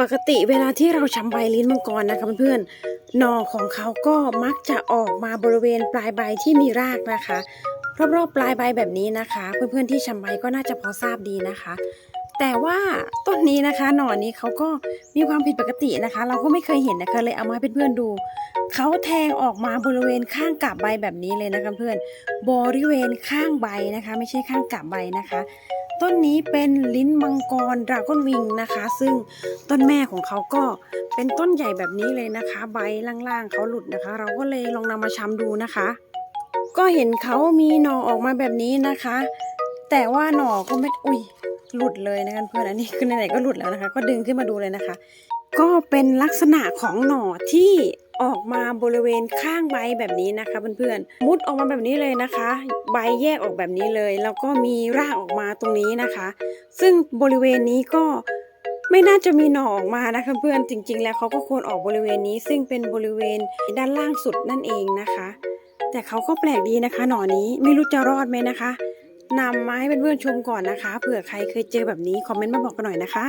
ปกติเวลาที่เราชำใบลิ้นมังกรนะคะเพื่อนๆหน่อของเขาก็มักจะออกมาบริเวณปลายใบที่มีรากนะคะ รอบๆปลายใบแบบนี้นะคะ เพื่อนๆที่ชำใบก็น่าจะพอทราบดีนะคะ แต่ว่าต้นนี้นะคะ หน่อนนี้เขาก็มีความผิดปกตินะคะ เราก็ไม่เคยเห็นนะคะ เลยเอามาให้เพื่อนๆดูเขาแทงออกมาบริเวณข้างกาบใบแบบนี้เลยนะคะเพื่อนบริเวณข้างใบนะคะ ไม่ใช่ข้างกาบใบนะคะ ต้นนี้เป็นลิ้นมังกรดราก้อนวิงนะคะ ซึ่งต้นแม่ของเขาก็เป็นต้นใหญ่แบบนี้เลยนะคะ ใบล่างๆเขาหลุดนะคะ เราก็เลยลองนำมาชำดูนะคะ ก็เห็นเขามีหน่อออกมาแบบนี้นะคะ แต่ว่าหน่อก็ไม่อุ้ย หลุดเลยนะคะเพื่อนอันนี้คือไหนๆก็หลุดแล้วนะคะ ก็ดึงขึ้นมาดูเลยนะคะ ก็เป็นลักษณะของหน่อที่ออกมาบริเวณข้างใบแบบนี้นะคะเพื่อนๆมุดออกมาแบบนี้เลยนะคะ ใบแยกออกแบบนี้เลย แล้วก็มีรากออกมาตรงนี้นะคะ ซึ่งบริเวณนี้ก็ไม่น่าจะมีหน่อออกมานะคะเพื่อนจริง ๆ แล้วเขาก็ควรออกบริเวณนี้ ซึ่งเป็นบริเวณด้านล่างสุดนั่นเองนะคะ แต่เขาก็แปลกดีนะคะ หน่อนี้ไม่รู้จะรอดไหมนะคะ นำมาให้เพื่อนๆชมก่อนนะคะเผื่อใครเคยเจอแบบนี้คอมเมนต์มาบอกกันหน่อยนะคะ